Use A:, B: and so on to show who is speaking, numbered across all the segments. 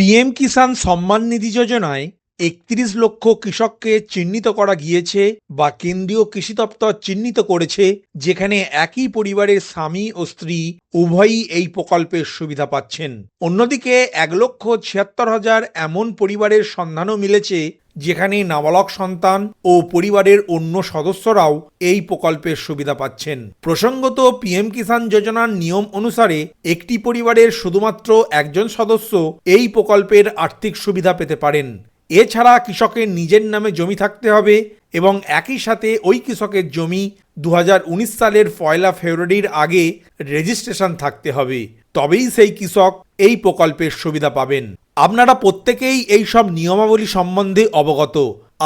A: PM Kisan Samman Nidhi যোজনায় একত্রিশ লক্ষ কৃষককে চিহ্নিত করা গিয়েছে বা কেন্দ্রীয় কৃষি দপ্তর চিহ্নিত করেছে, যেখানে একই পরিবারের স্বামী ও স্ত্রী উভয়ই এই প্রকল্পের সুবিধা পাচ্ছেন। অন্যদিকে এক লক্ষ ছিয়াত্তর হাজার এমন পরিবারের সন্ধানও মিলেছে যেখানে নাবালক সন্তান ও পরিবারের অন্য সদস্যরাও এই প্রকল্পের সুবিধা পাচ্ছেন। প্রসঙ্গত পিএম কিষাণ যোজনার নিয়ম অনুসারে একটি পরিবারের শুধুমাত্র একজন সদস্য এই প্রকল্পের আর্থিক সুবিধা পেতে পারেন। এছাড়া কৃষকের নিজের নামে জমি থাকতে হবে এবং একই সাথে ওই কৃষকের জমি দু হাজার উনিশ সালের পয়লা ফেব্রুয়ারির আগে রেজিস্ট্রেশন থাকতে হবে। তবেই সেই কৃষক এই প্রকল্পের সুবিধা পাবেন। আপনারা প্রত্যেকেই এই সব নিয়মাবলী সম্বন্ধে অবগত।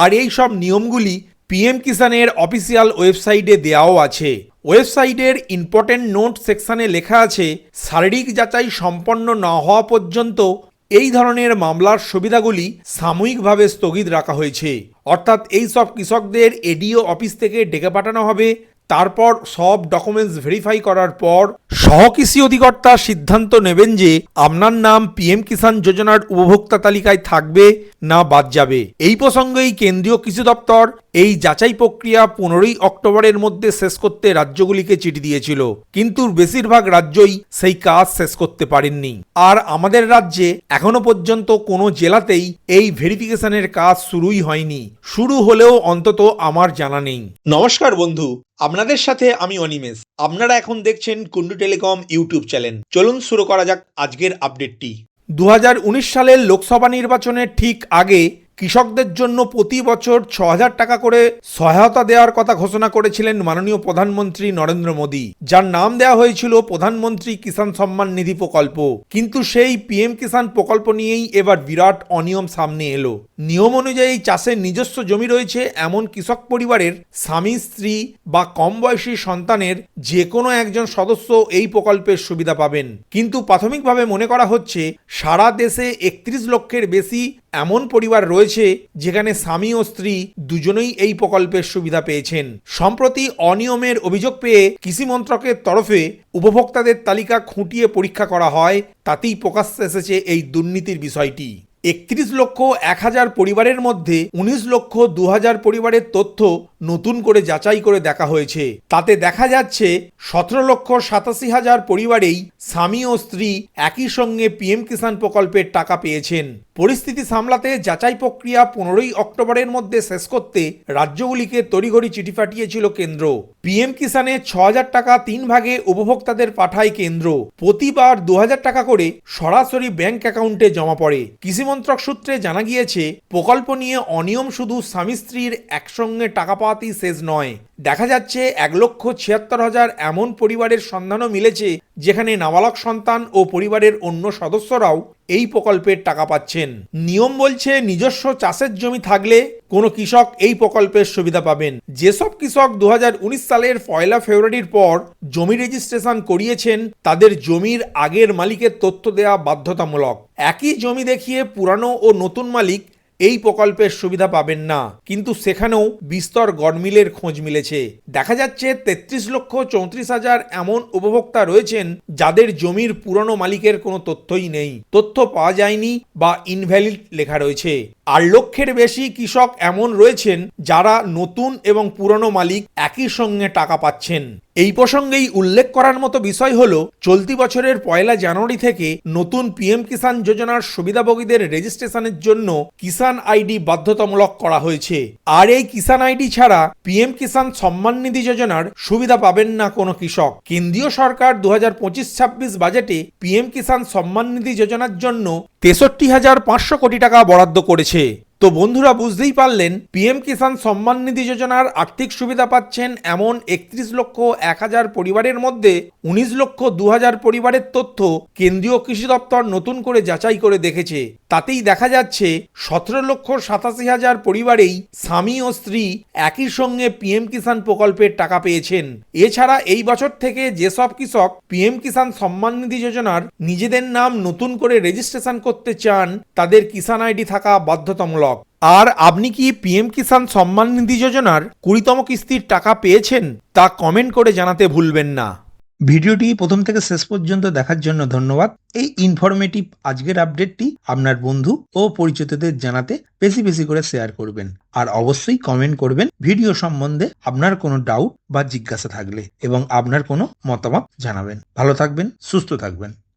A: আর এই সব নিয়মগুলি পিএম কিষানের অফিসিয়াল ওয়েবসাইটে দেওয়াও আছে। ওয়েবসাইটের ইম্পর্টেন্ট নোট সেকশনে লেখা আছে, শারীরিক যাচাই সম্পন্ন না হওয়া পর্যন্ত এই ধরনের মামলার সুবিধাগুলি সাময়িকভাবে স্থগিত রাখা হয়েছে। অর্থাৎ এই সব কৃষকদের এডিও অফিস থেকে ডেকে পাঠানো হবে, তারপর সব ডকুমেন্টস ভেরিফাই করার পর সহকৃষি অধিকর্তা সিদ্ধান্ত নেবেন যে আপনার নাম পিএম কিষাণ যোজনার উপভোক্তা তালিকায় থাকবে না বাদ যাবে। এই প্রসঙ্গেই কেন্দ্রীয় কৃষি দপ্তর এই যাচাই প্রক্রিয়া পনেরোই অক্টোবরের মধ্যে শেষ করতে রাজ্যগুলিকে চিঠি দিয়েছিল। কিন্তু বেশিরভাগ রাজ্যই সেই কাজ শেষ করতে পারেননি। আর আমাদের রাজ্যে এখনও পর্যন্ত কোনো জেলাতেই এই ভেরিফিকেশনের কাজ শুরুই হয়নি। শুরু হলেও অন্তত আমার জানা নেই। নমস্কার বন্ধু আপনাদের সাথে আমি অনিমেষ। আপনারা এখন দেখছেন কুন্ডু টেলিকম ইউটিউব চ্যানেল। চলুন শুরু করা যাক আজকের আপডেটটি। দু হাজার উনিশ সালের লোকসভা নির্বাচনের ঠিক আগে কৃষকদের জন্য প্রতি বছর ছ হাজার টাকা করে সহায়তা দেওয়ার কথা ঘোষণা করেছিলেন মাননীয় প্রধানমন্ত্রী নরেন্দ্র মোদী। যার নাম দেওয়া হয়েছিল প্রধানমন্ত্রী কিষাণ সম্মান নিধি প্রকল্প। কিন্তু সেই পিএম কিষাণ প্রকল্প নিয়েই এবার বিরাট অনিয়ম সামনে এলো। নিয়ম অনুযায়ী চাষের নিজস্ব জমি রয়েছে এমন কৃষক পরিবারের স্বামী, স্ত্রী বা কম বয়সী সন্তানের যে কোনো একজন সদস্য এই প্রকল্পের সুবিধা পাবেন। কিন্তু প্রাথমিকভাবে মনে করা হচ্ছে, সারা দেশে একত্রিশ লক্ষের বেশি এমন পরিবার রয়েছে যেখানে স্বামী ও স্ত্রী দুজনেই এই প্রকল্পের সুবিধা পেয়েছেন। সম্প্রতি অনিয়মের অভিযোগ পেয়ে কৃষি মন্ত্রকের তরফে উপভোক্তাদের তালিকা খুঁটিয়ে পরীক্ষা করা হয়, তাতেই প্রকাশ্যে এসেছে এই দুর্নীতির বিষয়টি। একত্রিশ লক্ষ এক হাজার পরিবারের মধ্যে উনিশ লক্ষ দু হাজার পরিবারের তথ্য নতুন করে যাচাই করে দেখা হয়েছে। তাতে দেখা যাচ্ছে, সতেরো লক্ষ সাতাশি হাজার পরিবারেই স্বামী ও স্ত্রী একই সঙ্গে পিএম কিষাণ প্রকল্পের টাকা পেয়েছেন। পরিস্থিতি সামলাতে যাচাই প্রক্রিয়া পনেরোই অক্টোবরের মধ্যে শেষ করতে রাজ্যগুলিকে তড়িঘড়ি চিঠি পাঠিয়েছিল কেন্দ্র। পিএম কিষানে ছ হাজার টাকা তিন ভাগে উপভোক্তাদের পাঠায় কেন্দ্র। প্রতিবার দু হাজার টাকা করে সরাসরি ব্যাংক অ্যাকাউন্টে জমা পড়ে। কৃষি মন্ত্রক সূত্রে জানা গিয়েছে, প্রকল্প নিয়ে অনিয়ম শুধু স্বামী স্ত্রীর একসঙ্গে টাকা পাওয়াতেই শেষ নয়। দেখা যাচ্ছে, এক লক্ষ ছিয়াত্তর হাজার এমন পরিবারের সন্ধানও মিলেছে, যেখানে নাবালক সন্তান ও পরিবারের অন্য সদস্যরাও এই প্রকল্পের টাকা পাচ্ছেন। নিয়ম বলছে, নিজস্ব চাষের জমি থাকলে কোনো কৃষক এই প্রকল্পের সুবিধা পাবেন। যেসব কৃষক দু হাজার উনিশ সালের পয়লা ফেব্রুয়ারির পর জমি রেজিস্ট্রেশন করিয়েছেন, তাদের জমির আগের মালিকের তথ্য দেওয়া বাধ্যতামূলক। একই জমি দেখিয়ে পুরানো ও নতুন মালিক এই প্রকল্পের সুবিধা পাবেন না। কিন্তু সেখানেও বিস্তর গডমিলের খোঁজ মিলেছে। দেখা যাচ্ছে তেত্রিশ লক্ষ চৌত্রিশ হাজার এমন উপভোক্তা রয়েছেন যাদের জমির পুরনো মালিকের কোনো তথ্যই নেই। তথ্য পাওয়া যায়নি বা ইনভ্যালিড লেখা রয়েছে। আর লক্ষের বেশি কৃষক এমন রয়েছেন যারা নতুন এবং পুরনো মালিক একই সঙ্গে টাকা পাচ্ছেন। এই প্রসঙ্গেই উল্লেখ করার মতো বিষয় হল, চলতি বছরের পয়লা জানুয়ারি থেকে নতুন পিএম কিষাণ যোজনার সুবিধাভোগীদের রেজিস্ট্রেশনের জন্য কিষাণ আইডি বাধ্যতামূলক করা হয়েছে। আর এই কিষাণ আইডি ছাড়া পিএম কিষাণ সম্মান নিধি যোজনার সুবিধা পাবেন না কোনো কৃষক। কেন্দ্রীয় সরকার দু হাজার পঁচিশ ছাব্বিশ বাজেটে পিএম কিষাণ সম্মান নিধি যোজনার জন্য তেষট্টি হাজার পাঁচশো কোটি টাকা বরাদ্দ করেছে। তো বন্ধুরা বুঝতেই পারলেন পিএম কিষাণ সম্মান নিধি যোজনার আর্থিক সুবিধা পাচ্ছেন এমন একত্রিশ লক্ষ এক হাজার পরিবারের মধ্যে উনিশ লক্ষ দু হাজার পরিবারের তথ্য কেন্দ্রীয় কৃষি দপ্তর নতুন করে যাচাই করে দেখেছে। তাতেই দেখা যাচ্ছে, সতেরো লক্ষ সাতাশি হাজার পরিবারেই স্বামী ও স্ত্রী একই সঙ্গে পিএম কিষাণ প্রকল্পের টাকা পেয়েছেন। এছাড়া এই বছর থেকে যেসব কৃষক পিএম কিষাণ সম্মান নিধি যোজনার নিজেদের নাম নতুন করে রেজিস্ট্রেশন করতে চান, তাদের কিষাণ আইডি থাকা বাধ্যতামূলক। আর আপনি কি পিএম কিষাণ সম্মান নিধি যোজনার কুড়িতম কিস্তির টাকা পেয়েছেন তা কমেন্ট করে জানাতে ভুলবেন না। ভিডিওটি প্রথম থেকে শেষ পর্যন্ত দেখার জন্য ধন্যবাদ। এই ইনফরমেটিভ আজকের আপডেটটি আপনার বন্ধু ও পরিচিতদের জানাতে বেশি বেশি করে শেয়ার করবেন। আর অবশ্যই কমেন্ট করবেন ভিডিও সম্বন্ধে আপনার কোনো ডাউট বা জিজ্ঞাসা থাকলে এবং আপনার কোনো মতামত জানাবেন। ভালো থাকবেন, সুস্থ থাকবেন।